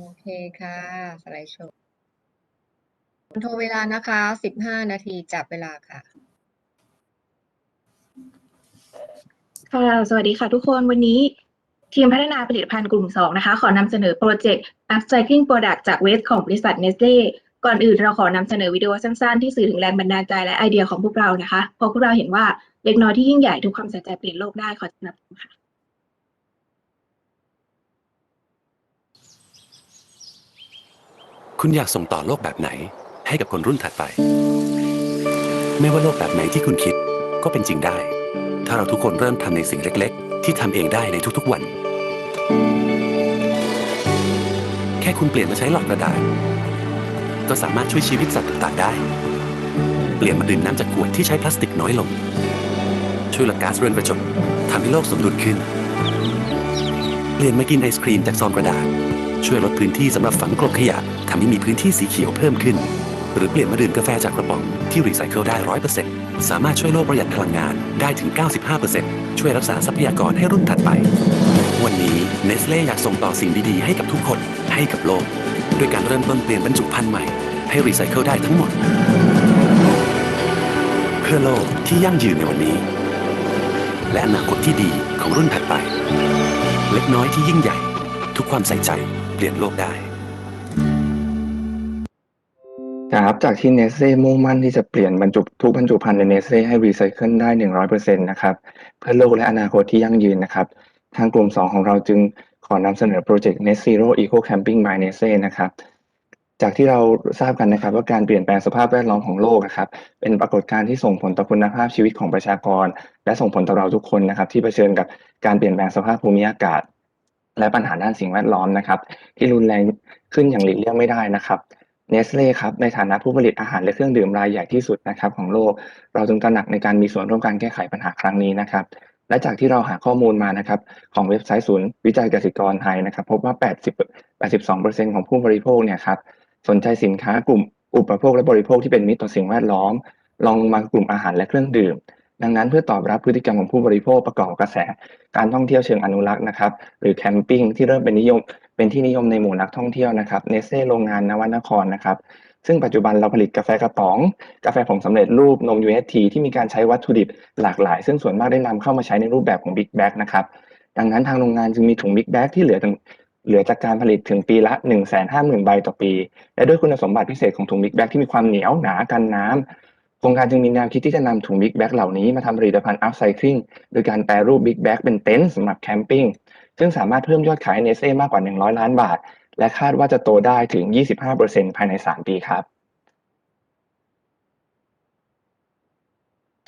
โอเคค่ะ สไลด์โชว์โทรเวลานะคะ15นาทีจับเวลาค่ะ ค่ะ สวัสดีค่ะทุกคนวันนี้ ทีมพัฒนาผลิตภัณฑ์กลุ่ม 2 นะคะ ขอนำเสนอโปรเจกต์ Upcycling Product จาก Waste ของบริษัท Nestle ก่อนอื่นเราขอนำเสนอวิดีโอสั้นๆ ที่สื่อถึงแรงบันดาลใจและไอเดียของพวกเรานะคะเพราะพวกเราเห็นว่าเล็กน้อยที่ยิ่งใหญ่ทุกความส่ใจเปลี่ยนโลกได้ขอสนับสนุนค่ะ คุณอยากส่งต่อโลกแบบไหน ให้กับคนรุ่นถัดไป ไม่ว่าโลกแบบไหนที่คุณคิดก็เป็นจริงได้ ถ้าเราทุกคนเริ่มทำในสิ่งเล็ก ๆ ที่ทำเองได้ในทุกๆวัน แค่คุณเปลี่ยนมาใช้หลอดกระดาษก็สามารถช่วยชีวิตสัตว์ต่างๆได้ เปลี่ยนมาดื่มน้ำจากขวดที่ใช้พลาสติกน้อยลง ช่วยลดก๊าซเรือนกระจกทำให้โลกสมดุลขึ้น เปลี่ยนมากินไอศครีมจากซองกระดาษ ช่วยลดพื้นที่สำหรับฝังกลบขยะ ทำให้มีพื้นที่สีเขียวเพิ่มขึ้น หรือเปลี่ยนมาดื่มกาแฟจากกระป๋องที่รีไซเคิลได้ 100%สามารถช่วยโลกประหยัดพลังงานได้ถึง 95%ช่วยรักษาทรัพยากรให้รุ่นถัดไป วันนี้เนสเล่อยากส่งต่อสิ่งดีๆ ให้กับทุกคนให้กับโลกด้วยการเริ่มต้นเปลี่ยนบรรจุภัณฑ์ใหม่ ให้รีไซเคิลได้ทั้งหมด เพื่อโลกที่ยั่งยืนในวันนี้ และอนาคตที่ดีของรุ่นถัดไป เล็กน้อยที่ยิ่งใหญ่ ทุกความใส่ใจเปลี่ยนโลกได้ ครับจากที่เนสเ e ่มุ่งมั่นที่จะเปลี่ยนบรรจุทุกบรรจุภัณฑ์ในเนสเ e ่ให้รีไซเคิลได้ 100%นะครับเพื่อโลกและอนาคตที่ยั่งยืนนะครับ ทางกลุ่ม 2 ของเราจึงขอนำเสนอโปรเจกต์ Net Zero Eco Camping by Nestle นะครับจากที่เราทราบกันนะครับว่าการเปลี่ยนแปลงสภาพแวดล้อมของโลกนะครับเป็นปรากฏการณ์ที่ส่งผลต่อคุณภาพชีวิตของประชากร และส่งผลต่อเราทุกคนนะครับ ที่เผชิญกับการเปลี่ยนแปลงสภาพภูมิอากาศ และปัญหาด้านสิ่งแวดล้อมนะครับ ที่รุนแรงขึ้นอย่างหลีกเลี่ยงไม่ได้นะครับ เนสเล่ครับในฐานะผู้ผลิตอาหารและเครื่องดื่มรายใหญ่ที่สุดนะครับของโลก เราจึงตระหนักในการมีส่วนร่วมการแก้ไขปัญหาครั้งนี้นะครับ และจากที่เราหาข้อมูลมานะครับของเว็บไซต์ศูนย์วิจัยเกษตรกรไทยนะครับ พบว่า 80 82%ของผู้บริโภคเนี่ยครับสนใจสินค้ากลุ่มอุปโภคและบริโภคที่เป็นมิตรต่อสิ่งแวดล้อมลองมากลุ่มอาหารและเครื่องดื่ม ดังนั้นเพื่อตอบรับพฤติกรรมของผู้บริโภคประกอบกระแส การท่องเที่ยวเชิงอนุรักษ์นะครับ หรือแคมปิ้งที่เริ่มเป็นนิยม เป็นที่นิยมในหมู่นักท่องเที่ยวนะครับเนสเซ่โรงงานนวนครนะครับซึ่งปัจจุบันเราผลิตกาแฟกระป๋อง กาแฟผงสำเร็จรูปนม UHT ที่มีการใช้วัตถุดิบหลากหลาย ซึ่งส่วนมากได้นำเข้ามาใช้ในรูปแบบของ Big Bag นะครับดังนั้นทางโรงงานจึงมีถุง Big Bag ที่เหลือเหลือจากการผลิตถึงปีละ 150,000 ใบต่อปี และด้วยคุณสมบัติพิเศษของถุง Big Bag ที่มีความเหนียวหนากันน้ำโครงการจึงมีแนวคิดที่จะนำถุง Big Bag เหล่านี้มาทำผลิตภัณฑ์ Upcycling โดยการแปรรูป Big Bag เป็นเต็นท์สำหรับแคมปิ้ง ซึ่งสามารถเพิ่มยอดขายให้เนสเซ่มากกว่า 100 ล้านบาท และคาดว่าจะโตได้ถึง 25%ภายใน 3 ปีครับ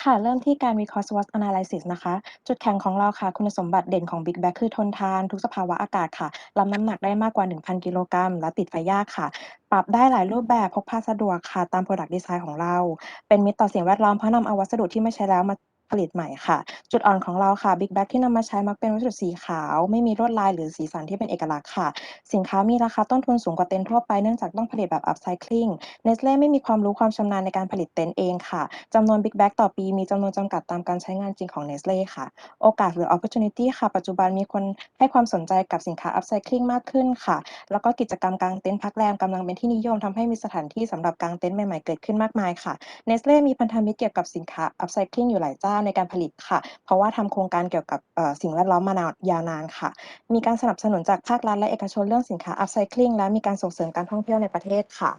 ค่ะ เริ่มที่การวิเคราะห์ SWOT analysis นะคะ จุดแข็งของเราค่ะ คุณสมบัติเด่นของ Big Bag คือทนทาน ทุกสภาวะอากาศค่ะรับน้ำหนักได้มากกว่า 1,000 กิโลกรัม และติดไฟยากค่ะ ปรับได้หลายรูปแบบพกพาสะดวกค่ะ ตาม Product Design ของเรา เป็นมิตรต่อสิ่งแวดล้อมเพราะนำเอาวัสดุที่ไม่ใช้แล้วมา ผลิตใหม่ค่ะ จุดอ่อนของเราค่ะ Big Bag ที่นำมาใช้มักเป็นวัสดุสีขาว ไม่มีลวดลายหรือสีสันที่เป็นเอกลักษณ์ค่ะ สินค้ามีราคาต้นทุนสูงกว่าเต็นท์ทั่วไปเนื่องจากต้องผลิตแบบ Upcycling Nestle ไม่มีความรู้ความชำนาญในการผลิตเต็นท์เองค่ะจำนวน Big Bag ต่อปีมีจำนวนจำกัดตามการใช้งานจริงของ Nestle ค่ะ โอกาสหรือ opportunity ค่ะ ปัจจุบันมีคนให้ความสนใจกับสินค้า Upcycling มากขึ้นค่ะ แล้วก็กิจกรรมกางเต็นท์พักแรมกำลังเป็นที่นิยมทำให้มีสถานที่สำหรับกางเต็นท์ใหม่ๆเกิดขึ้นมากมายค่ะ Nestle มีพันธมิตรเกี่ยวกับสินค้า Upcycling อยู่หลายเจ้าในการผลิตค่ะ เพราะว่าทำโครงการเกี่ยวกับสิ่งแวดล้อมมานานยาวนานค่ะ มีการสนับสนุนจากภาครัฐและเอกชนเรื่องสินค้าอัพไซคลิงและมีการส่งเสริมการท่องเที่ยวในประเทศค่ะ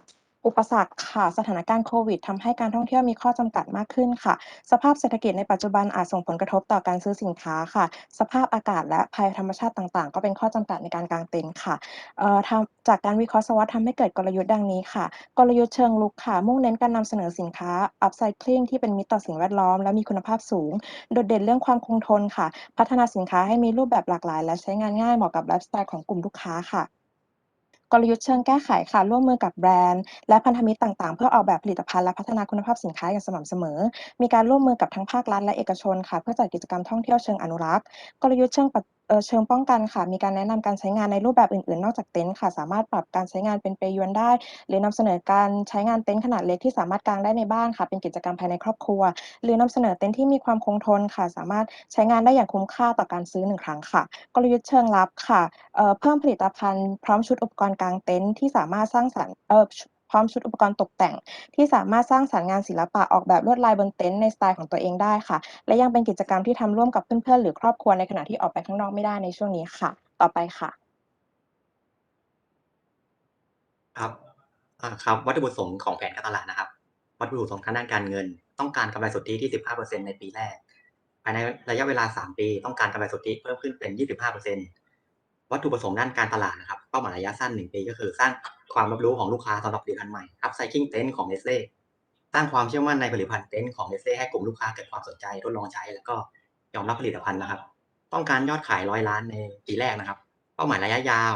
อุปสรรคค่ะ สถานการณ์โควิดทำให้การท่องเที่ยวมีข้อจำกัดมากขึ้นค่ะ สภาพเศรษฐกิจในปัจจุบันอาจส่งผลกระทบต่อการซื้อสินค้าค่ะ สภาพอากาศและภัยธรรมชาติต่างๆ ก็เป็นข้อจำกัดในการกางเต็นท์ค่ะเอ่อจากการวิเคราะห์ SWOT ทำให้เกิดกลยุทธ์ดังนี้ค่ะ กลยุทธ์เชิงรุกค่ะ มุ่งเน้นการนำเสนอสินค้า Upcycling ที่เป็นมิตรต่อสิ่งแวดล้อมและมีคุณภาพสูง โดดเด่นเรื่องความคงทนค่ะ พัฒนาสินค้าให้มีรูปแบบหลากหลาย และใช้งานง่ายเหมาะกับไลฟ์สไตล์ของกลุ่มลูกค้าค่ะ กลยุทธ์เชิงแก้ไขค่ะ ร่วมมือกับแบรนด์ และพันธมิตรต่างๆ เพื่อออกแบบผลิตภัณฑ์และพัฒนาคุณภาพสินค้าอย่างสม่ำเสมอ มีการร่วมมือกับทั้งภาครัฐและเอกชนค่ะ เพื่อจัดกิจกรรมท่องเที่ยวเชิงอนุรักษ์ กลยุทธ์เชิงเชิงป้องกันค่ะ มีการแนะนำการใช้งานในรูปแบบอื่นๆ นอกจากเต็นท์ค่ะ สามารถปรับการใช้งานเป็นเปยวนได้ หรือนำเสนอการใช้งานเต็นท์ขนาดเล็กที่สามารถกางได้ในบ้านค่ะ เป็นกิจกรรมภายในครอบครัว หรือนำเสนอเต็นท์ที่มีความคงทนค่ะ สามารถใช้งานได้อย่างคุ้มค่าต่อการซื้อ1ครั้งค่ะ กลยุทธ์เชิงลับค่ะเอ่อเพิ่มผลิตภัณฑ์พร้อมชุดอุปกรณ์กางเต็นท์ที่สามารถสร้างสรรค์เอ่อ ร้อมชุดอุปกรณ์ตกแต่ง ที่สามารถสร้างสรรค์งานศิลปะออกแบบลวดลายบนเต็นท์ในสไตล์ของตัวเองได้ค่ะ และยังเป็นกิจกรรมที่ทำร่วมกับเพื่อนๆหรือครอบครัวในขณะที่ออกไปข้างนอกไม่ได้ในช่วงนี้ค่ะ ต่อไปค่ะ ครับอ่าครับ วัตถุประสงค์ของแผนการตลาดนะครับ วัตถุประสงค์ทางด้านการเงิน ต้องการกำไรสุทธิที่ 15%ในปีแรก ภายในระยะเวลา 3 ปี ต้องการกำไรสุทธิเพิ่มขึ้นเป็น 25% วัตถุประสงค์ด้านการตลาดนะครับ เป้าหมายระยะสั้น 1 ปีก็คือสร้างความรับรู้ของลูกค้าสำหรับผลิตภัณฑ์ใหม่ Upcycling Tent ของ Nestlé สร้างความเชื่อมั่นในผลิตภัณฑ์เต็นท์ของ Nestlé ให้กลุ่มลูกค้าเกิดความสนใจทดลองใช้แล้วก็ยอมรับผลิตภัณฑ์นะครับ ต้องการยอดขาย100ล้านในปีแรกนะครับ เป้าหมายระยะยาว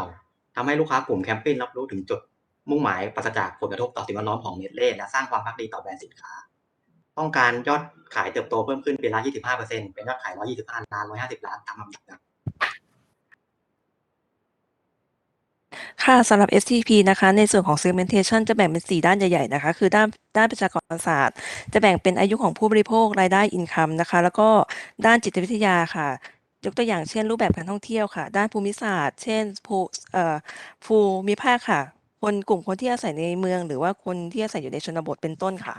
ทำให้ลูกค้ากลุ่มแคมปิ้งรับรู้ถึงจุดมุ่งหมายปราศจากผลกระทบต่อสิ่งแวดล้อมของ Nestlé และสร้างความภักดีต่อแบรนด์สินค้า ต้องการยอดขายเติบโตเพิ่มขึ้นปีละ 25%เป็นยอดขาย 125 ล้าน 150 ล้านตามลำดับ ค่ะสำหรับ STP นะคะ ในส่วนของ segmentation จะแบ่งเป็น 4 ด้านใหญ่ๆนะคะ คือด้านด้านประชากรศาสตร์ จะแบ่งเป็นอายุของผู้บริโภครายได้ income นะคะ แล้วก็ด้านจิตวิทยาค่ะ ยกตัวอย่างเช่นรูปแบบการท่องเที่ยวค่ะ ด้านภูมิศาสตร์ เช่นภูเอ่อภูมิภาคค่ะ คนกลุ่มคนที่อาศัยในเมือง หรือว่าคนที่อาศัยอยู่ในชนบทเป็นต้นค่ะ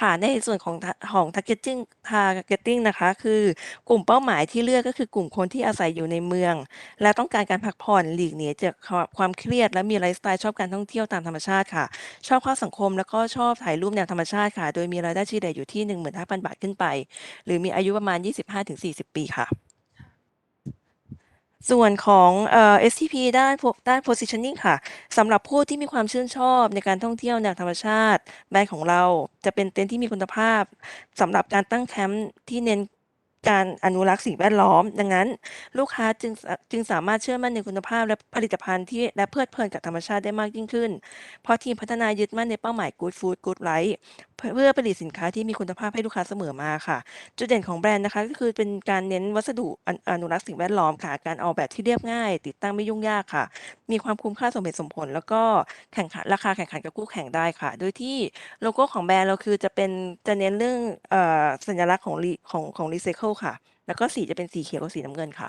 ค่ะ ในส่วนของทของ targeting targeting นะคะ คือกลุ่มเป้าหมายที่เลือก ก็คือกลุ่มคนที่อาศัยอยู่ในเมือง และต้องการการพักผ่อน หลีกหนีจากควาความเครียด และมีไลฟ์สไตล์ชอบการท่องเที่ยวตามธรรมชาติค่ะ ชอบเข้าสังคม แล้วก็ชอบถ่ายรูปแนวธรรมชาติค่ะ โดยมีรายได้เฉลี่ยอยู่ที่ 15,000 บาทขึ้นไป หรือมีอายุประมาณ 25-40 ปีค่ะ ส่วนของเอ่อ STP ด้านพด้าน positioning ค่ะสำหรับผู้ที่มีความชื่นชอบในการท่องเที่ยวแนวธรรมชาติ แบรนด์ของเราจะเป็นเต็นท์ที่มีคุณภาพสำหรับการตั้งแคมป์ที่เน้นการอนุรักษ์สิ่งแวดล้อม ดังนั้น ลูกค้าจึงจึงสามารถเชื่อมั่นในคุณภาพและผลิตภัณฑ์ที่และเพลิดเพลินกับธรรมชาติได้มากยิ่งขึ้น เพราะทีมพัฒนายึดมั่นในเป้าหมาย Good Food Good Life เพื่อเพื่อผลิตสินค้าที่มีคุณภาพให้ลูกค้าเสมอมาค่ะ จุดเด่นของแบรนด์นะคะ ก็คือเป็นการเน้นวัสดุออนุรักษ์สิ่งแวดล้อมค่ะ การออกแบบที่เรียบง่าย ติดตั้งไม่ยุ่งยากค่ะ มีความคุ้มค่าสมเหตุสมผล แล้วก็แข่งขันราคาแข่งขันกับคู่แข่งได้ค่ะ โดยที่โลโก้ของแบรนด์เราคือจะเป็นจะเน้นเรื่องเอ่อสัญลักษณ์ของรีของของรีไซเคิลค่ะ แล้วก็สีจะเป็นสีเขียวกับสีน้ำเงินค่ะ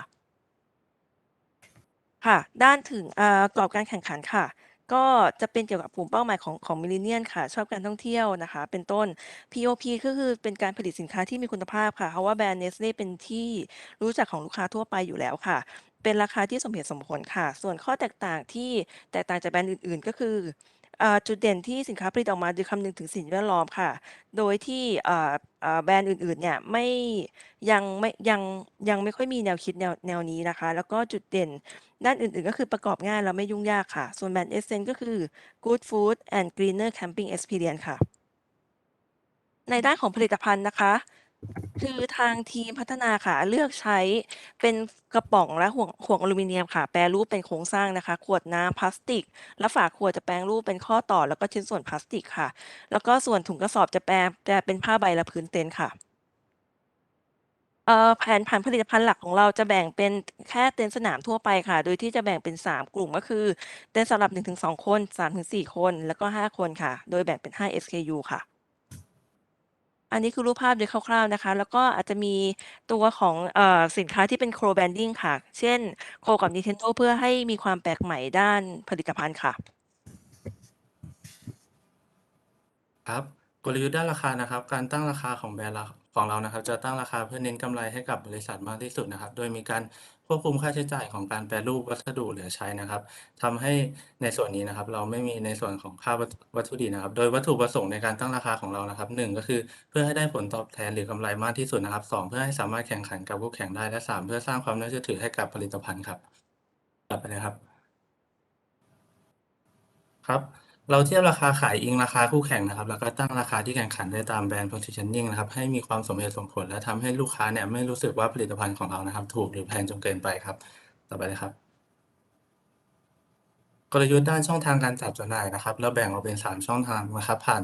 ค่ะ ด้านถึงอ่ากรอบการแข่งขันค่ะ ก็จะเป็นเกี่ยวกับกลุ่มเป้าหมายของของมิลเลนเนียลค่ะ ชอบการท่องเที่ยวนะคะ เป็นต้น POP ก็คือเป็นการผลิตสินค้าที่มีคุณภาพค่ะ เพราะว่าแบรนด์เนสเล่เป็นที่รู้จักของลูกค้าทั่วไปอยู่แล้วค่ะ เป็นราคาที่สมเหตุสมผลค่ะ ส่วนข้อแตกต่างที่แตกต่างจากแบรนด์อื่น ๆ ก็คือ อ่าจุดเด่นที่สินค้าผลิตออกมาโดยคำนึงถึงสิ่งแวดล้อมค่ะ โดยที่อ่าอ่าแบรนด์อื่นๆเนี่ยไม่ยังไม่ยังยังไม่ค่อยมีแนวคิดแนวแนวนี้นะคะ แล้วก็จุดเด่นด้านอื่นๆ ก็คือประกอบง่ายและไม่ยุ่งยากค่ะ ส่วนแบรนด์ Essence ก็คือ Good Food and Greener Camping Experience ค่ะ ในด้านของผลิตภัณฑ์นะคะ คือทางทีมพัฒนาค่ะ เลือกใช้เป็นกระป๋องและห่วงห่วงอลูมิเนียมค่ะ แปรรูปเป็นโครงสร้างนะคะ ขวดน้ำพลาสติก และฝาขวดจะแปลงรูปเป็นข้อต่อแล้วก็ชิ้นส่วนพลาสติกค่ะ แล้วก็ส่วนถุงกระสอบจะแปลแปลเป็นผ้าใบและพื้นเต็นท์ค่ะ เอ่อแผนผังผลิตภัณฑ์หลักของเราจะแบ่งเป็นแค่เต็นท์สนามทั่วไปค่ะ โดยที่จะแบ่งเป็น 3 กลุ่มก็คือ เต็นท์สำหรับ 1-2 คน 3-4 คน แล้วก็ 5 คนค่ะ โดยแบ่งเป็น 5 SKU ค่ะ อันนี้คือรูปภาพโดยคร่าว ๆนะคะ แล้วก็อาจจะมีตัวของ เอ่อ สินค้าที่เป็น Co-branding ค่ะ เช่น Co กับ Nintendo เพื่อให้มีความแปลกใหม่ด้านผลิตภัณฑ์ค่ะ ครับ กลยุทธ์ด้านราคานะครับ การตั้งราคาของแบรนด์ ของเรานะครับ จะตั้งราคาเพื่อเน้นกำไรให้กับบริษัทมากที่สุดนะครับ โดยมีการควบคุมค่าใช้จ่ายของการแปรรูปวัสดุเหลือใช้นะครับทำให้ในส่วนนี้นะครับ เราไม่มีในส่วนของค่าวัตถุดิบนะครับ โดยวัตถุประสงค์ในการตั้งราคาของเรานะครับ1ก็คือเพื่อให้ได้ผลตอบแทนหรือกำไรมากที่สุดนะครับ2เพื่อให้สามารถแข่งขันกับคู่แข่งได้และ3เพื่อสร้างความน่าเชื่อถือให้กับผลิตภัณฑ์ครับถัดไปเลยครับครับ เราเทียบราคาขายอิงราคาคู่แข่งนะครับ แล้วก็ตั้งราคาที่แข่งขันได้ตามแบรนด์ positioning นะครับให้มีความสมเหตุสมผล และทำให้ลูกค้าเนี่ยไม่รู้สึกว่าผลิตภัณฑ์ของเรานะครับ ถูกหรือแพงจนเกินไปครับ ต่อไปเลยครับ กลยุทธ์ด้านช่องทางการจัดจำหน่ายนะครับ เราแบ่งออกเป็น 3 ช่องทางนะครับผ่าน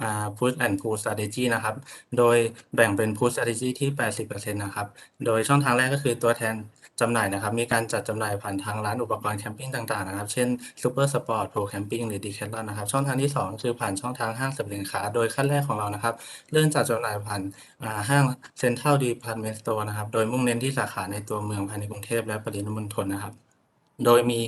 อ่า push and pull strategy นะครับ โดยแบ่งเป็น push strategy ที่ 80%นะครับ โดยช่องทางแรกก็คือตัวแทน จำหน่ายนะครับ มีการจัดจำหน่ายผ่านทางร้านอุปกรณ์แคมปิ้งต่างๆนะครับ เช่นซูเปอร์สปอร์ตโปรแคมปิ้งหรือดีแคทลอนนะครับ ช่องทางที่ 2 คือผ่านช่องทางห้างสรรพสินค้า โดยขั้นแรกของเรานะครับ เริ่มจัดจำหน่ายผ่านห้าห้าง Central Department Store นะครับ โดยมุ่งเน้นที่สาขาในตัวเมืองภายในกรุงเทพและปริมณฑลนะครับ โดยมี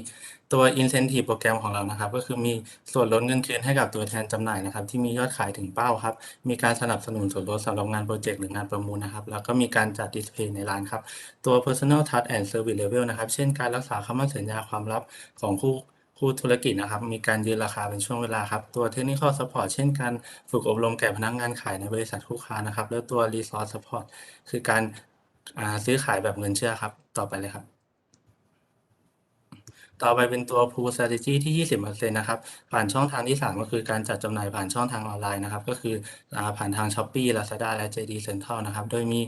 ตัว incentive โปรแกรมของเรานะครับ ก็คือมีส่วนลดเงินคืนให้กับตัวแทนจำหน่ายนะครับ ที่มียอดขายถึงเป้าครับ มีการสนับสนุนส่วนลดสำหรับงานโปรเจกต์หรืองานประมูลนะครับ แล้วก็มีการจัดดิสเพย์ในร้านครับ ตัว personal touch and service level นะครับ เช่นการรักษาคำมั่นสัญญาความลับของคู่คู่ธุรกิจนะครับ มีการยืนราคาเป็นช่วงเวลาครับ ตัว technical support เช่นการฝึกอบรมแก่พนักงานขายในบริษัทคู่ค้านะครับ แล้วตัว resource support คือการาซื้อขายแบบเงินเชื่อครับ ต่อไปเลยครับ ต่อไปเป็นตัว Pool Strategy ที่ 20%นะครับ ผ่านช่องทางที่ 3 ก็คือการจัดจำหน่ายผ่านช่องทางออนไลน์นะครับ ก็คืออผ่านทาง Shopee Lazada และ JD Central นะครับ โดยมี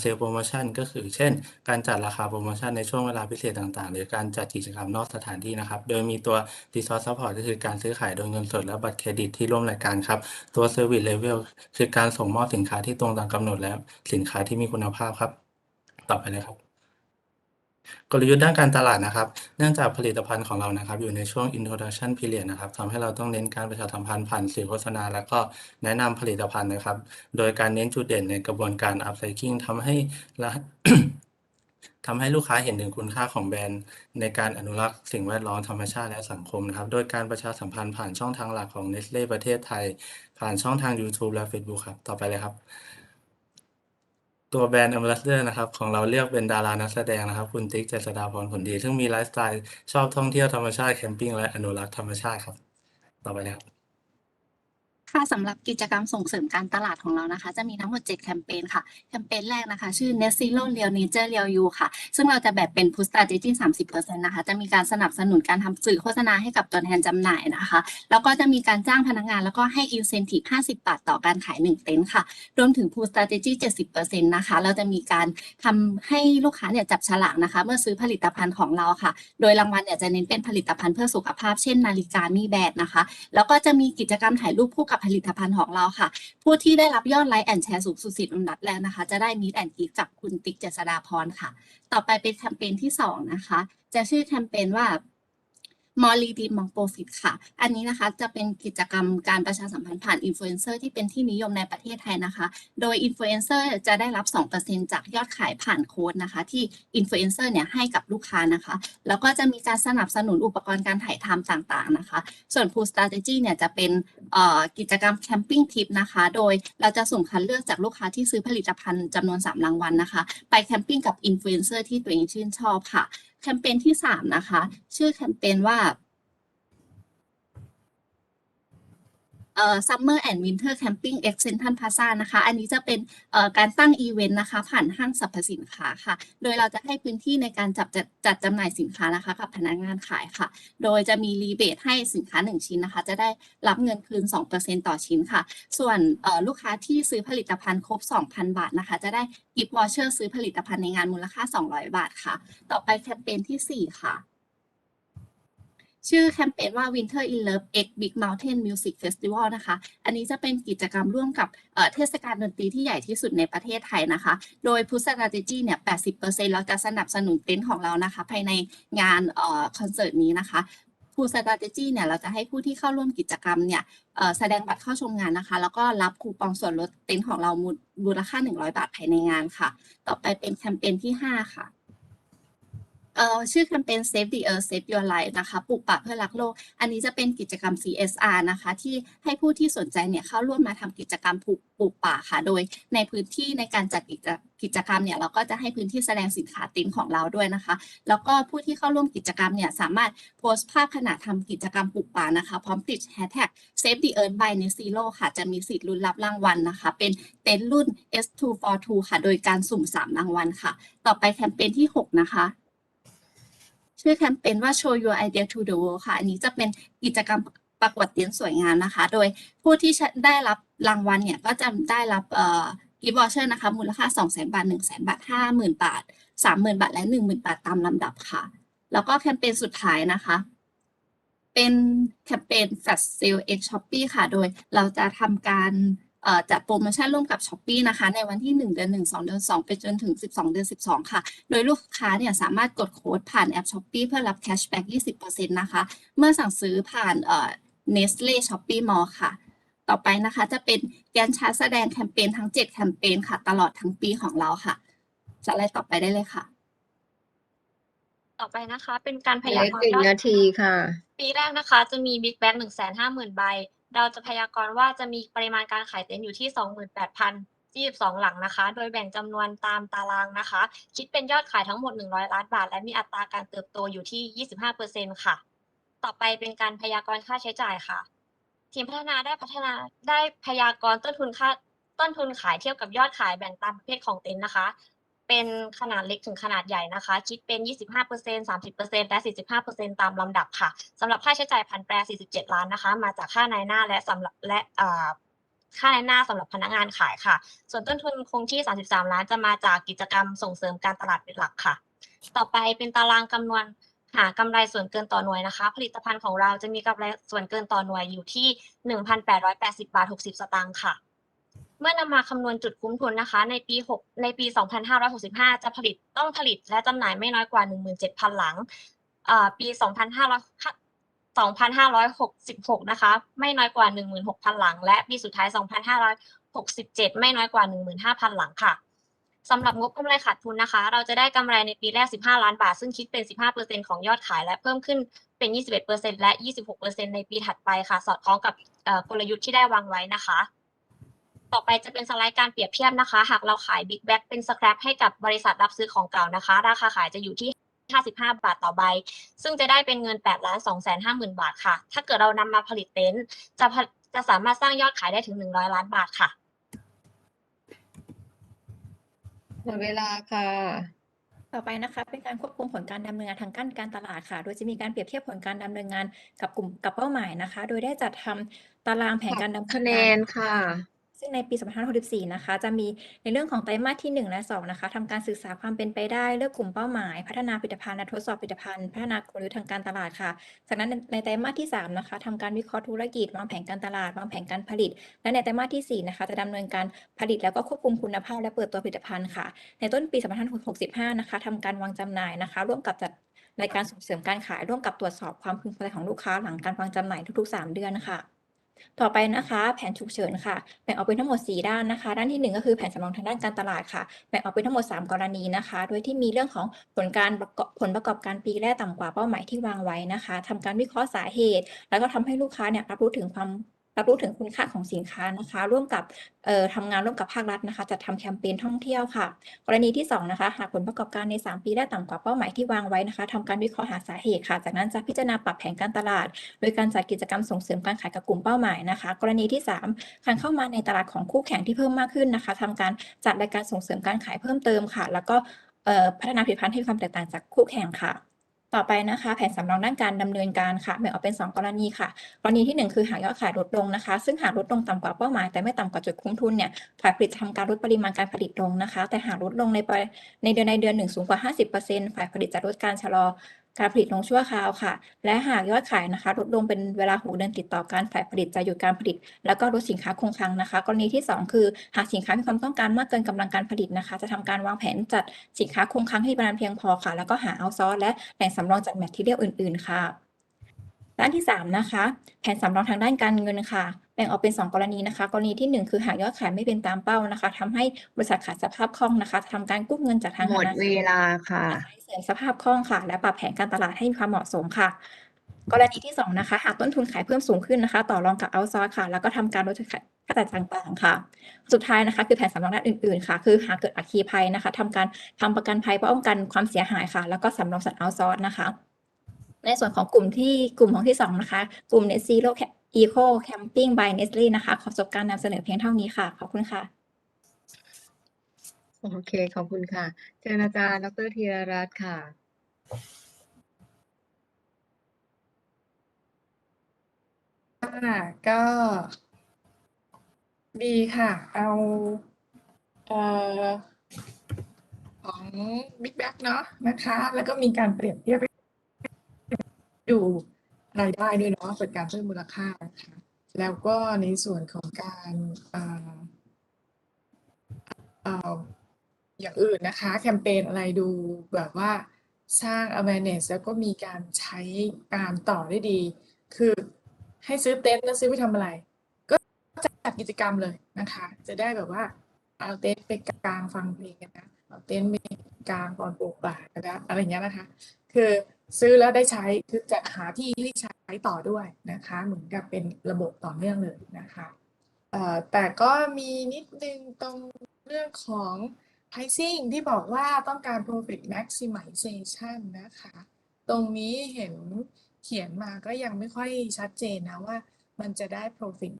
เซลล์โปรโมชั่นก็คือเช่น การจัดราคาโปรโมชั่นในช่วงเวลาพิเศษต่างๆ หรือการจัดกิจกรรมนอกสถานที่นะครับ โดยมีตัว Resource Support ก็คือการซื้อขายโดยเงินสดและบัตรเครดิตที่ร่วมรายการครับ ตัว Service Level คือการส่งมอบสินค้าที่ตรงตามกำหนดและสินค้าที่มีคุณภาพครับ ต่อไปเลยครับ กลยุทธ์ด้านการตลาดนะครับ เนื่องจากผลิตภัณฑ์ของเรานะครับ อยู่ในช่วง introduction period นะครับทำให้เราต้องเน้นการประชาสัมพันธ์ผ่านสื่อโฆษณา แล้วก็แนะนำผลิตภัณฑ์นะครับ โดยการเน้นจุดเด่นในกระบวนการ upcycling ทำให้ละ ทำให้ลูกค้าเห็นถึงคุณค่าของแบรนด์ ในการอนุรักษ์สิ่งแวดล้อมธรรมชาติและสังคมนะครับ โดยการประชาสัมพันธ์ผ่านช่องทางหลักของ Nestle ประเทศไทย ผ่านช่องทาง YouTube และ Facebook ครับ ต่อไปเลยครับ ตัวแบรนด์ Ambassador นะครับ ของเราเลือกเป็นดารานักแสดงนะครับ คุณติ๊กเจษฎาพรผลดี ซึ่งมีไลฟ์สไตล์ชอบท่องเที่ยวธรรมชาติแคมปิ้งและอนุรักษ์ธรรมชาติครับ ต่อไปนะครับ ค่ะสำหรับกิจกรรมส่งเสริมการตลาดของเรานะคะ จะมีทั้งหมด 7 แคมเปญค่ะ แคมเปญแรกนะคะ ชื่อ Net Zero Real Nature Real You ค่ะ ซึ่งเราจะแบ่งเป็น Push Strategy 30%นะคะ จะมีการสนับสนุนการทำสื่อโฆษณาให้กับตัวแทนจำหน่ายนะคะ แล้วก็จะมีการจ้างพนักงาน แล้วก็ให้ Incentive 50 บาทต่อการขาย 1 เต็นท์ค่ะ รวมถึง Push Strategy 70%นะคะ เราจะมีการทำให้ลูกค้าเนี่ยจับฉลากนะคะ เมื่อซื้อผลิตภัณฑ์ของเราค่ะ โดยรางวัลเนี่ยจะเน้นเป็นผลิตภัณฑ์เพื่อสุขภาพ เช่น นาฬิกามีแบรนด์นะคะ แล้วก็จะมีกิจกรรมถ่ายรูปคู่กับผลิตภัณฑ์ของเราค่ะ ผู้ที่ได้รับยอดไลค์แอนแชร์สูงสุดสิบอันดับแรกนะคะ จะได้มีแอนกีกับคุณติ๊กเจษดาพรค่ะ ต่อไปเป็นแคมเปญที่สองนะคะ จะชื่อแคมเปญว่า มอลีดีมองโปรฟิตค่ะ อันนี้นะคะจะเป็นกิจกรรมการประชาสัมพันธ์ผ่านอินฟลูเอนเซอร์ที่เป็นที่นิยมในประเทศไทยนะคะ โดยอินฟลูเอนเซอร์จะได้รับ 2%จากยอดขายผ่านโค้ดนะคะ ที่อินฟลูเอนเซอร์เนี่ยให้กับลูกค้านะคะ แล้วก็จะมีการสนับสนุนอุปกรณ์การถ่ายทำต่างๆนะคะ ส่วน Pool Strategy เนี่ยจะเป็นกิจกรรมแคมปิ้งทิปนะคะ โดยเราจะสุ่มคัดเลือกจากลูกค้าที่ซื้อผลิตภัณฑ์จำนวน 3 รางวัลนะคะ ไปแคมปิ้งกับอินฟลูเอนเซอร์ที่ตัวเองชื่นชอบค่ะ แคมเปญที่ 3 นะคะ ชื่อแคมเปญว่า เอ่อ Summer and Winter Camping X Central Plaza นะคะ อันนี้จะเป็นเอ่อการตั้งอีเวนต์นะคะ ผ่านห้างสรรพสินค้าค่ะ โดยเราจะให้พื้นที่ในการจับจัดจัดจำหน่ายสินค้านะคะ กับพนักงานขายค่ะ โดยจะมีรีเบทให้สินค้า 1 ชิ้นนะคะ จะได้รับเงินคืน 2%ต่อชิ้นค่ะ ส่วนเอ่อลูกค้าที่ซื้อผลิตภัณฑ์ครบ 2,000 บาทนะคะ จะได้กิฟต์วอเชอร์ซื้อผลิตภัณฑ์ในงานมูลค่า 200 บาทค่ะ ต่อไปแคมเปญทีสี่4 ค่ะ ชื่อแคมเปญว่า Winter in Love X Big Mountain Music Festival นะคะ อันนี้จะเป็นกิจกรรมร่วมกับเทศกาลดนตรีที่ใหญ่ที่สุดในประเทศไทยนะคะ โดย Push Strategy เนี่ย 80%เราจะสนับสนุนเต็นท์ของเรานะคะ ภายในงานคอนเสิร์ตนี้นะคะ Push Strategy เนี่ยเราจะให้ผู้ที่เข้าร่วมกิจกรรมเนี่ยแสดงบัตรเข้าชมงานนะคะ แล้วก็รับคูปองส่วนลดเต็นท์ของเรามูลค่า 100 บาทภายในงานค่ะ ต่อไปเป็นแคมเปญที่ 5 ค่ะ เอ่อชื่อแคมเปญ Save the Earth Save Your Life นะคะปลูกป่าเพื่อรักโลก อันนี้จะเป็นกิจกรรม CSR นะคะ ที่ให้ผู้ที่สนใจเนี่ยเข้าร่วมมาทำกิจกรรมปลูกปลูกป่าค่ะ โดยในพื้นที่ในการจัดกิจกิจกรรมเนี่ยเราก็จะให้พื้นที่แสดงสินค้าติ้นของเราด้วยนะคะ แล้วก็ผู้ที่เข้าร่วมกิจกรรมเนี่ยสามารถโพสต์ภาพขณะทำกิจกรรมปลูกป่านะคะ พร้อมติดแฮชแท็ก Save the Earth by Net Zero ค่ะ จะมีสิทธิ์ลุ้นรับรางวัลนะคะ เป็นเต็นท์รุ่น S242 ค่ะ โดยการสุ่ม 3 รางวัลค่ะ ต่อไปแคมเปญที่ 6 นะคะ ชื่อแคมเปญว่า Show Your Idea to the World ค่ะ อันนี้จะเป็นกิจกรรมประกวดเตียนสวยงามนะคะ โดยผู้ที่ได้รับรางวัลเนี่ยก็จะได้รับกิฟต์วอเชอร์นะคะ มูลค่า 2 0 0 0 0 0 บาท 1 0 0 0 0 0 บาท 50,000 บาท 30,000 บาท และ 10,000 บาทตามลำดับค่ะ แล้วก็แคมเปญสุดท้ายนะคะ เป็นแคมเปญ Flash Sale X Shopee ค่ะ โดยเราจะทำการ จัดโปรโมชั่นร่วมกับ Shopee นะคะ ในวันที่ 1 เดือน 1 2 เดือน 2 ไปจนถึง 12 เดือน 12 ค่ะ โดยลูกค้าเนี่ยสามารถกดโค้ดผ่านแอป Shopee เพื่อรับแคชแบ็ก20%นะคะ เมื่อสั่งซื้อผ่านเอ่อ Nestle Shopee Mall ค่ะ ต่อไปนะคะ จะเป็นแกนชาร์ตแสดงแคมเปญทั้ง 7 แคมเปญค่ะ ตลอดทั้งปีของเราค่ะสไลด์ต่อไปได้เลยค่ะ ต่อไปนะคะ เป็นการพเหลืยาอกรหนึ่ณ์งยอดนาทีค่ะ ปีแรกนะคะ จะมี Big Bang หนึ่งแสนห้าหมื่นใบ เราจะพยากรณ์ว่าจะมีปริมาณการขายเต็นท์อยู่ที่สองหมื่นแปดพันยี่สิบสองหลังนะคะ โดยแบ่งจำนวนตามตารางนะคะ คิดเป็นยอดขายทั้งหมดหนึ่งร้อยล้านบาท และมีอัตราการเติบโตอยู่ที่ยี่สิบห้าเปอร์เซ็นค่ะ ต่อไปเป็นการพยากรณ์ค่าใช้จ่ายค่ะ ทีมพัฒนาได้พัฒนาได้พยากรณ์ต้นทุนค่าต้นทุนขายเทียบกับยอดขายแบ่งตามประเภทของเต็นท์นะคะ เป็นขนาดเล็กถึงขนาดใหญ่นะคะ คิดเป็น 25% 30%และ 45%ตามลำดับค่ะสำหรับค่าใช้จ่ายผันแปร 47 ล้านนะคะ มาจากค่านายหน้าและสำหรับและค่านายหน้าสำหรับพนักงานขายค่ะ ส่วนต้นทุนคงที่ 33 ล้านจะมาจากกิจกรรมส่งเสริมการตลาดเป็นหลักค่ะ ต่อไปเป็นตารางคำนวณหากำไรส่วนเกินต่อหน่วยนะคะ ผลิตภัณฑ์ของเราจะมีกำไรส่วนเกินต่อหน่วยอยู่ที่ 1,880 บาท 60 สตางค์ค่ะ มื่อนำมาคำนวณจุดคุ้มทุนนะคะ ในปี6ในปี 2565 จะผลิตต้องผลิตและจำหน่ายไม่น้อยกว่า 17,000 หลังอ่าปี 2500 2566 นะคะ ไม่น้อยกว่า 16,000 หลัง และปีสุดท้าย 2567 ไม่น้อยกว่า 15,000 หลังค่ะสำหรับงบกำไรขาดทุนนะคะ เราจะได้กำไรในปีแรก 15 ล้านบาท ซึ่งคิดเป็น 15%ของยอดขาย และเพิ่มขึ้นเป็น 21%และ 26%ในปีถัดไปค่ะ สอดคล้องกับอ่อกลยุทธ์ที่ได้วางไว้นะคะ ต่อไปจะเป็นสไลด์การเปรียบเทียบนะคะ หากเราขาย Big Bag เป็นสครับให้กับบริษัทรับซื้อของเก่านะคะ ราคาขายจะอยู่ที่ 55 บาทต่อใบ ซึ่งจะได้เป็นเงิน8ล้าน2แสน5หมื่นบาทค่ะ ถ้าเกิดเรานำมาผลิตเต็นท์จะผจะสามารถสร้างยอดขายได้ถึง 100 ล้านบาทค่ะหมดเวลาค่ะ ต่อไปนะคะ เป็นการควบคุมผลการดำเนินงานทางการการตลาดค่ะ โดยจะมีการเปรียบเทียบผลการดำเนินงานกับกลุ่มกับเป้าหมายนะคะ โดยได้จัดทำตารางแผนการดำเนินคะแนการนค่ะ ซึ่งในปี 2564 นะคะ จะมีในเรื่องของไตรมาสที่ 1 และ 2 นะคะทำการศึกษาความเป็นไปได้ เลือกกลุ่มเป้าหมาย พัฒนาผลิตภัณฑ์และทดสอบผลิตภัณฑ์ พัฒนากลยุทธ์ทางการตลาดค่ะ จากนั้นในไตรมาสที่ 3 นะคะทำการวิเคราะห์ธุรกิจ วางแผนการตลาด วางแผนการผลิต และในไตรมาสที่ 4 นะคะ จะดำเนินการผลิตแล้วก็ควบคุมคุณภาพและเปิดตัวผลิตภัณฑ์ค่ะ ในต้นปี 2565 นะคะทำการวางจำหน่ายนะคะ ร่วมกับจัดรายการส่งเสริมการขายร่วมกับตรวจสอบความพึงพอใจของลูกค้าหลังการวางจำหน่ายทุกๆ 3 เดือนค่ะ ต่อไปนะคะแผนฉุกเฉินค่ะแบ่งออกเป็นทั้งหมด 4 ด้านนะคะ ด้านที่ 1 ก็คือแผนสำรองทางด้านการตลาดค่ะแบ่งออกเป็นทั้งหมด 3 กรณีนะคะ โดยที่มีเรื่องของผลการประกอบผลประกอบการปีแรกต่ำกว่าเป้าหมายที่วางไว้นะคะทำการวิเคราะห์สาเหตุ แล้วก็ทำให้ลูกค้าเนี่ยรับรู้ถึงความ รับรู้ถึงคุณค่าของสินค้านะคะ ร่วมกับทำงานร่วมกับภาครัฐนะคะ จัดทำแคมเปญท่องเที่ยวค่ะ กรณีที่2นะคะหากผลประกอบการใน 3 ปีแรกต่ำกว่าเป้าหมายที่วางไว้นะคะทำการวิเคราะห์หาสาเหตุค่ะ จากนั้นจะพิจารณาปรับแผนการตลาด โดยการจัดกิจกรรมส่งเสริมการขายกับกลุ่มเป้าหมายนะคะ กรณีที่ 3 การเข้ามาในตลาดของคู่แข่งที่เพิ่มมากขึ้นนะคะทำการจัดรายการส่งเสริมการขายเพิ่มเติมค่ะ แล้วก็พัฒนาผลิตภัณฑ์ให้มีความแตกต่างจากคู่แข่งค่ะ ต่อไปนะคะ แผนสำรองด้านการดำเนินการค่ะแบ่งออกเป็น 2 กรณีค่ะ กรณีที่ 1 คือหากยอดขายลดลงนะคะ ซึ่งหากลดลงต่ำกว่าเป้าหมาย แต่ไม่ต่ำกว่าจุดคุ้มทุนเนี่ยฝ่ายผลิตจะทำการลดปริมาณการผลิตลงนะคะ แต่หากลดลงในในเดือนในเดือนหนึ่งสูงกว่า 50%ฝ่ายผลิตจะลดการชะลอ การผลิตลงชั่วคราวค่ะ และหากยอดขายนะคะลดลงเป็นเวลา 6 เดือนติดต่อกันฝ่ายผลิตจะหยุดการผลิต แล้วก็ลดสินค้าคงคลังนะคะ กรณีที่ 2 คือหากสินค้ามีความต้องการมากเกินกำลังการผลิตนะคะ จะทำการวางแผนจัดสินค้าคงคลังให้มีปริมาณเพียงพอค่ะ แล้วก็หาเอาซอร์สและแหล่งสำรองจากแมททีเรียลอื่น ๆ ค่ะด้านที่3นะคะแผนสำรองทางด้านการเงินค่ะ แบ่งออกเป็น 2 กรณีนะคะ กรณีที่ 1 คือหากยอดขายไม่เป็นตามเป้านะคะทำให้บริษัทขาดสภาพคล่องนะคะจะทำการกู้เงินจากทางหมธดนาเวคารลาค่ะให้เสริมสภาพคล่องค่ะ และปรับแผนการตลาดให้มีความเหมาะสมค่ะ กรณีที่ 2 นะคะ หากต้นทุนขายเพิ่มสูงขึ้นนะคะ ต่อรองกับเอาซอร์ค่ะ แล้วก็ทำการลดค่าใช้จ่ายต่างๆค่ะ สุดท้ายนะคะ คือแผนสำรองด้านอื่นๆค่ะ คือหากเกิดอัคคีภัยนะคะทำการทำประกันภัยเพื่อป้องกันความเสียหายค่ะ แล้วก็สำรองสัตว์เอาซอร์นะคะ ในส่วนของกลุ่มที่กลุ่มของที่2นะคะ กลุ่ม Net Zero Eco Camping by Nestle นะคะ ขอจบการนำเสนอเพียงเท่านี้ค่ะ ขอบคุณค่ะ โอเค ขอบคุณค่ะเชิญอาจารย์ดรธีรรัตน์ค่ะ ค่ะก็ดีค่ะ เอาเอ่อของ Big Bag เนาะนะคะ แล้วก็มีการเปรียบเทียบให้ดู รายได้ด้วยเนาะเป็นการเพิ่มมูลค่านะคะแล้วก็ในส่วนของการอ่อเอ่ออย่างอื่นนะคะ แคมเปญอะไรดูแบบว่าสร้าง awareness แล้วก็มีการใช้การต่อได้ดี คือให้ซื้อเต็นท์แล้วซื้อไปทำอะไร ก็จัดกิจกรรมเลยนะคะ จะได้แบบว่าเอาเต็นท์ไปกลางฟังเพลงกันนะเอาเต็นท์ไปกลางตอนปลูกป่ากันนะอะไรอย่างเงี้ยนะคะ คือ ซื้อแล้วได้ใช้คือจะหาที่ให้ใช้ต่อด้วยนะคะ เหมือนกับเป็นระบบต่อเนื่องเลยนะคะแต่ก็มีนิดนึงตรงเรื่องของ pricing ที่บอกว่าต้องการ profit maximization นะคะ ตรงนี้เห็นเขียนมาก็ยังไม่ค่อยชัดเจนนะว่ามันจะได้ profit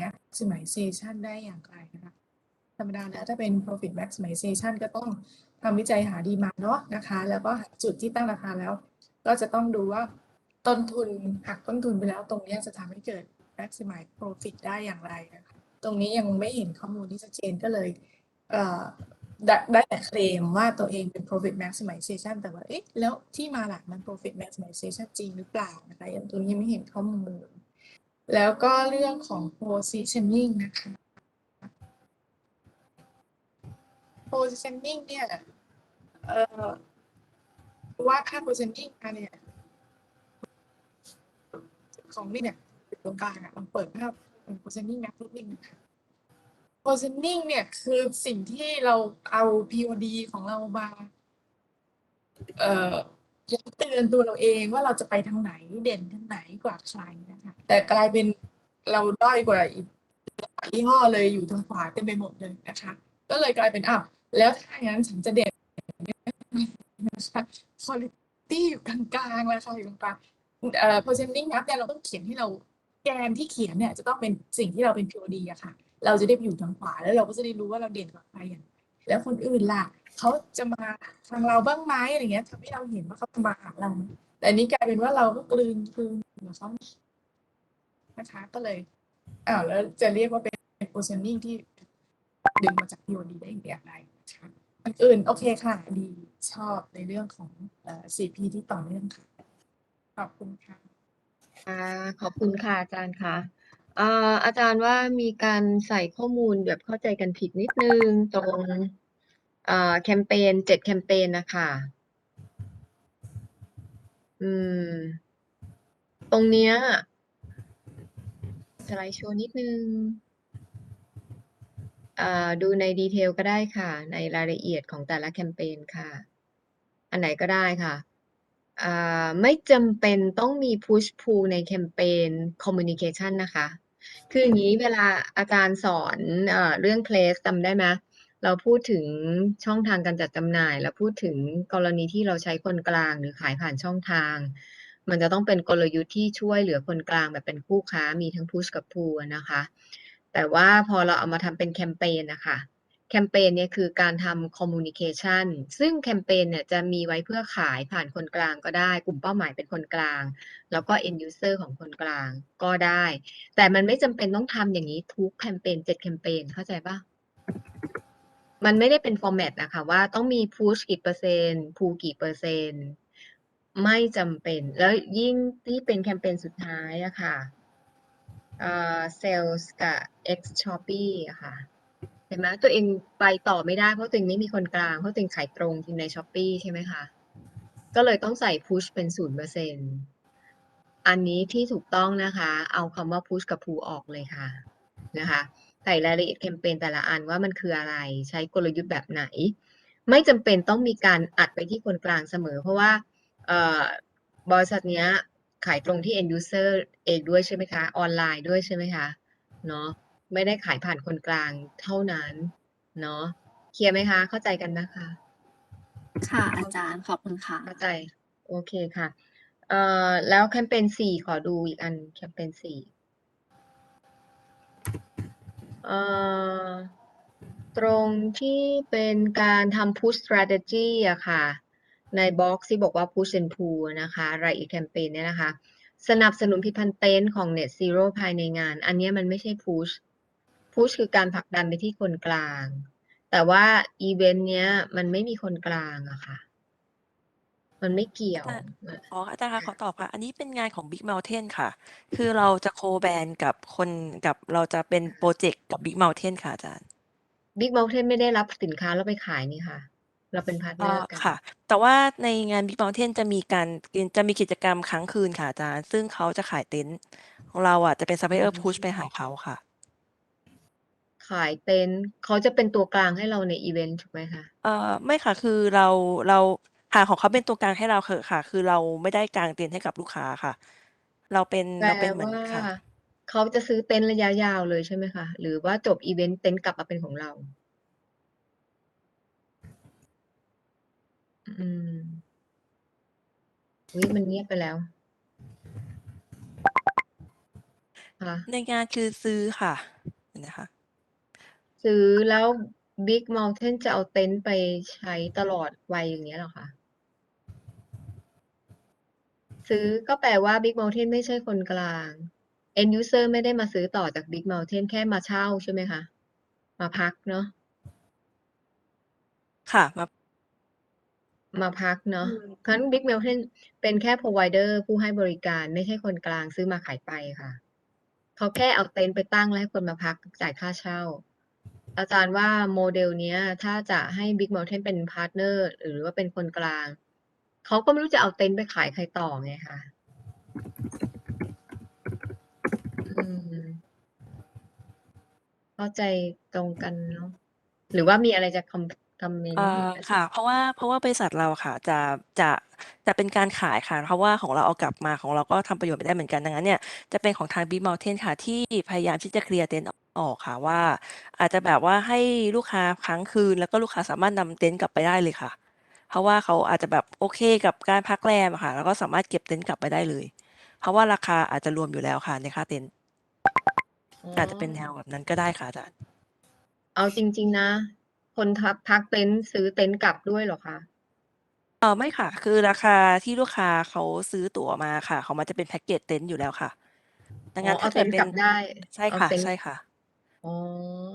maximization ได้อย่างไรนะคะ รรมดาแล้วถ้าเป็น profit maximization ก็ต้องทำวิจัยหาดีมาเนาะนะคะ แล้วก็หาจุดที่ตั้งราคาแล้ว ก็จะต้องดูว่าต้นทุนหักต้นทุนไปแล้วตรงนี้จะทำให้เกิด maximize profit ได้อย่างไรนะคะตรงนี้ยังไม่เห็นข้อมูลที่ชัดเจนก็เลยได้แต่เคลมว่าตัวเองเป็น profit maximization แต่ว่าเอ๊ะแล้วที่มาหลักมัน profit maximization จริงหรือเปล่านะคะอย่างตัวนี้ยังไม่เห็นข้อมูล แล้วก็เรื่องของ positioning นะคะ positioning เนี่ยเอ่อว่าค่า positioning มาเนี่ยของนี่เนี่ยตรงกลางอะลองเปิดภาพ positioning map นิดนึงนะคะ positioning เนี่ยคือสิ่งที่เราเอา POD ของเรามาเอ่อย้ำเตือนตัวเราเองว่าเราจะไปทางไหนเด่นทางไหนกว่าใครนะคะแต่กลายเป็นเราด้อยกว่าอีกหลายยี่ห้อเลยอยู่ทางขวาเต็มไปหมดเลยนะคะ ก็เลยกลายเป็นอ้าว แล้วถ้าอย่างนั้นฉันจะเด่นนะคะ quality อยู่กลางๆราคาอยู่กลางเอ่อ positioning map เนี่ยเราต้องเขียนให้เราแกนที่เขียนเนี่ยจะต้องเป็นสิ่งที่เราเป็น POD อะค่ะ เราจะได้ไปอยู่ทางขวาแล้วเราก็จะได้รู้ว่าเราเด่นกว่าใครอย่างแล้วคนอื่นล่ะเขาจะมาทางเราบ้างไหมอะไรเงี้ยทำให้เราเห็นว่าเขามาหาเรา แต่อันนี้กลายเป็นว่าเราก็กลืนกลืนกับเขานะคะ ก็เลยอ้าวแล้วจะเรียกว่าเป็น positioning ที่ดึงมาจาก POD ได้อย่างไร อันอื่นโอเคค่ะ ดีชอบในเรื่องของเอ่อ CP ที่ต่อเนื่องค่ะ ขอบคุณค่ะค่ะขอบคุณค่ะอาจารย์ค่ะอ่ออาจารย์ว่ามีการใส่ข้อมูลแบบเข้าใจกันผิดนิดนึงตรงอ่อแคมเปญเจ็ดแคมเปญนะคะ อืม ตรงเนี้ยสไลด์โชว์นิดนึง ดูในดีเทลก็ได้ค่ะ ในรายละเอียดของแต่ละแคมเปญค่ะ อันไหนก็ได้ค่ะ ไม่จำเป็นต้องมี push pull ในแคมเปญ communication นะคะ คืออย่างนี้เวลาอาจารย์สอนเอเรื่อง place จำได้ไหมเราพูดถึงช่องทางการจัดจำหน่าย แล้วพูดถึงกรณีที่เราใช้คนกลางหรือขายผ่านช่องทาง มันจะต้องเป็นกลยุทธ์ที่ช่วยเหลือคนกลางแบบเป็นคู่ค้ามีทั้ง push กับ pull นะคะ แต่ว่าพอเราเอามาทำเป็นแคมเปญนะคะแคมเปญเนี่ยคือการทำ communication ซึ่งแคมเปญเนี่ยจะมีไว้เพื่อขายผ่านคนกลางก็ได้ กลุ่มเป้าหมายเป็นคนกลาง แล้วก็ end user ของคนกลางก็ได้ แต่มันไม่จำเป็นต้องทำอย่างนี้ทุกแคมเปญเจ็ดแคมเปญเข้าใจปะมันไม่ได้เป็น format นะคะว่าต้องมี push กี่เปอร์เซ็นต์ pull กี่เปอร์เซ็นต์ ไม่จำเป็น แล้วยิ่งที่เป็นแคมเปญสุดท้ายอะค่ะ เอ่อ sales กับ X Shopee อะค่ะ เห็นไหมตัวเองไปต่อไม่ได้เพราะตัวเองไม่มีคนกลาง เพราะตัวเองขายตรงทีในช้อปปีใช่ไหมคะ ก็เลยต้องใส่พุชเป็นศูนย์เปอร์เซ็นอันนี้ที่ถูกต้องนะคะ เอาคำว่าพุชกับพูออกเลยค่ะนะคะใส่รายละเอียดแคมเปญแต่ละอันว่ามันคืออะไร ใช้กลยุทธ์แบบไหน ไม่จำเป็นต้องมีการอัดไปที่คนกลางเสมอ เพราะว่าบริษัทเนี้ย ขายตรงที่ end user เองด้วยใช่ไหมคะ ออนไลน์ด้วยใช่ไหมคะเนาะไม่ได้ขายผ่านคนกลางเท่านั้นเนาะเคลียร์ไหมคะ เข้าใจกันนะคะ ค่ะอาจารย์ขอบคุณค่ะ เข้าใจ โอเคค่ะเอ่อแล้วแคมเปญสี่ขอดูอีกอันแคมเปญสี่เอ่อตรงที่เป็นการทำ push strategy อะค่ะ ในบ็อกซ์ที่บอกว่า push and pull นะคะรายอีกแคมเปญเนี่ยนะคะ สนับสนุนผลิตภัณฑ์เต็นท์ของ Net Zero ภายในงาน อันเนี้ยมันไม่ใช่ push push คือการผลักดันไปที่คนกลาง แต่ว่าอีเวนต์เนี้ยมันไม่มีคนกลางอะค่ะ มันไม่เกี่ยวอาจารย์อะอ๋ออาจารย์คะขอตอบค่ะ อันนี้เป็นงานของ Big Mountain ค่ะ คือเราจะโคแบรนด์กับคนกับเราจะเป็นโปรเจกต์กับ Big Mountain ค่ะอาจารย์ Big Mountain ไม่ได้รับสินค้าแล้วไปขายนี่ค่ะ เราเป็นพาร์ตเนเอ่ออร์กัน ค่ะ แต่ว่าในงาน Big Mountain จะมีการจะมีกิจกรรมค้างคืนค่ะอาจารย์ ซึ่งเขาจะขายเต็นท์ ของเราอะจะเป็นซัพพลายเออร์พุชไปหาเขาค่ะ ขายเต็นท์เขาจะเป็นตัวกลางให้เราในอีเวนต์ถูกไหมคะ เอ่อ ไม่ค่ะ คือเรา เราหาของเขาเป็นตัวกลางให้เราเถอะค่ะ คือเราไม่ได้กางเต็นท์ให้กับลูกค้าค่ะ เราเป็น แปลเราเป็นเหมือนว่า ค่ะ เขาจะซื้อเต็นท์ระยะยาวเลยใช่ไหมคะ หรือว่าจบอีเวนต์เต็นท์กลับมาเป็นของเรา อืมอุ๊ยมันเงียบไปแล้วค่ะในงานคือซื้อค่ะเห็นะคะ ซื้อแล้ว Big Mountain จะเอาเต็นท์ไปใช้ตลอดวัยอย่างเงี้ยเหรอคะซื้อก็แปลว่า Big Mountain ไม่ใช่คนกลาง End user ไม่ได้มาซื้อต่อจาก Big Mountain แค่มาเช่าใช่ไหมคะ มาพักเนาะ ค่ะมา มาพักอืเนาะมครั้น Big Mountain เป็นแค่ provider ผู้ให้บริการไม่ใช่คนกลางซื้อมาขายไปค่ะ เขาแค่เอาเต็นท์ไปตั้งแล้วให้คนมาพักจ่ายค่าเช่า อาจารย์ว่าโมเดลเนี้ย ถ้าจะให้ Big Mountain เป็นพาร์ตเนอร์หรือว่าเป็นคนกลาง เขาก็ไม่รู้จะเอาเต็นท์ไปขายใครต่อไงคะอืมเข้าใจตรงกันเนาะหรือว่ามีอะไรจะคอม คอมเมนเอ่ต์อีกอไหมค่ะคะ?เพราะว่า เพราะว่าบริษัทเราค่ะ จะ จะ จะเป็นการขายค่ะ เพราะว่าของเราเอากลับมา ของเราก็ทำประโยชน์ไม่ได้เหมือนกัน ดังนั้นเนี่ย จะเป็นของทาง Big Mountain ค่ะ ที่พยายามที่จะเคลียร์เต็นท์ ออกค่ะว่า อาจจะแบบว่าให้ลูกค้าค้างคืน แล้วก็ลูกค้าสามารถนำเต็นท์กลับไปได้เลยค่ะ เพราะว่าเขาอาจจะแบบโอเคกับการพักแรมอะค่ะ แล้วก็สามารถเก็บเต็นท์กลับไปได้เลย เพราะว่าราคาอาจจะรวมอยู่แล้วค่ะในค่าเต็นท์ อ๋อ อาจจะเป็นแนวแบบนั้นก็ได้ค่ะอาจารย์ เอาจริง ๆ นะ คนทักพักเต็นท์ซื้อเต็นท์กลับด้วยเหรอคะ?เอ่อไม่ค่ะ คือราคาที่ลูกค้าเขาซื้อตั๋วมาค่ะ ของมันจะเป็นแพ็กเกจเต็นท์อยู่แล้วค่ะ ดังอ๋นั้อนเอาถ้าเต็เกิดนท์เป็กน ลับได้ ใช่เอาค่ะ เต็นท์ใช่ค่ะ อ๋อ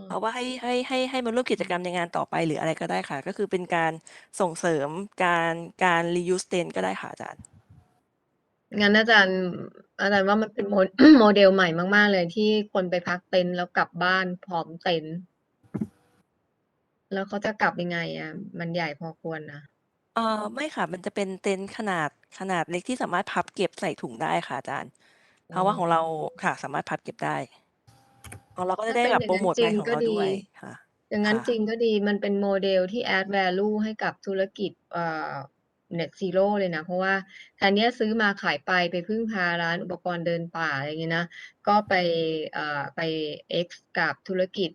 เพราะว่าให้ให้ให้ให้มาร่วมกิจกรรมในงานต่อไปหรืออะไรก็ได้ค่ะ ก็คือเป็นการส่งเสริมการการ reuse เต็นท์ก็ได้ค่ะอาจารย์ งั้นอาจารย์อาจารย์ว่ามันเป็นโม โมเดลใหม่มาก ๆ เลยที่คนไปพักเต็นท์แล้วกลับบ้านพร้อมเต็นท์ แล้วเขาจะกลับยังไงอะ มันใหญ่พอควรนะ เอ่อไม่ค่ะ มันจะเป็นเต็นท์ขนาดขนาดเล็กที่สามารถพับเก็บใส่ถุงได้ค่ะอาจารย์ เพอ๋ราะว่าของเราอค่ะสามารถพับเก็บได้ของเราก็จะถ้าได้เป็นแบบอย่าโพรงงั้โมนตจริงานงของก็เราดี ด้วยค่ะ อย่างงั้ค่นะจริงก็ดี มันเป็นโมเดลที่ add value ให้กับธุรกิจเอ่อ Net Zero เลยนะ เพราะว่าแทนที่จะซื้อมาขายไปไปพึ่งพาร้านอุปกรณ์เดินป่าอะไรอย่างงี้นะ ก็ไปเอ่อไป X กับธุรกิจ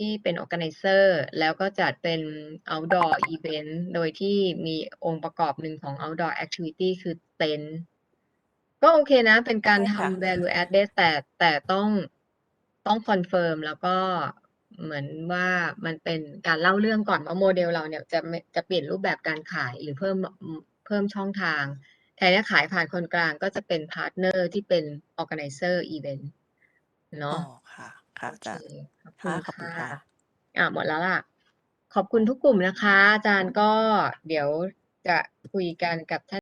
ที่เป็น organizer แล้วก็จัดเป็น outdoor อิเวนต์โดยที่มีองค์ประกอบหนึ่งของ outdoor activity คือเต็นท์ก็โอเคนะ เป็นการใช่ทค่ะำ value added แต่แต่ต้องต้องคอนเฟิร์มแล้วก็เหมือนว่ามันเป็นการเล่าเรื่องก่อนว่าโมเดลเราเนี่ยจะไม่จะเปลี่ยนรูปแบบการขายหรือเพิ่มอืมเพิ่มช่องทาง แทนที่จะขายผ่านคนกลางก็จะเป็นพาร์ตเนอร์ที่เป็น organizer อิเวนต์เนอ๋าะอค่ะ ค่ะโออาเคจารย์ขอบคคุ่ะณขอบคคุณ่ะ ค่ะ อ่าหมดแล้วล่ะ ขอบคุณทุกกลุ่มนะคะ อาจารย์ก็เดี๋ยวจะคุยกันกับท่าน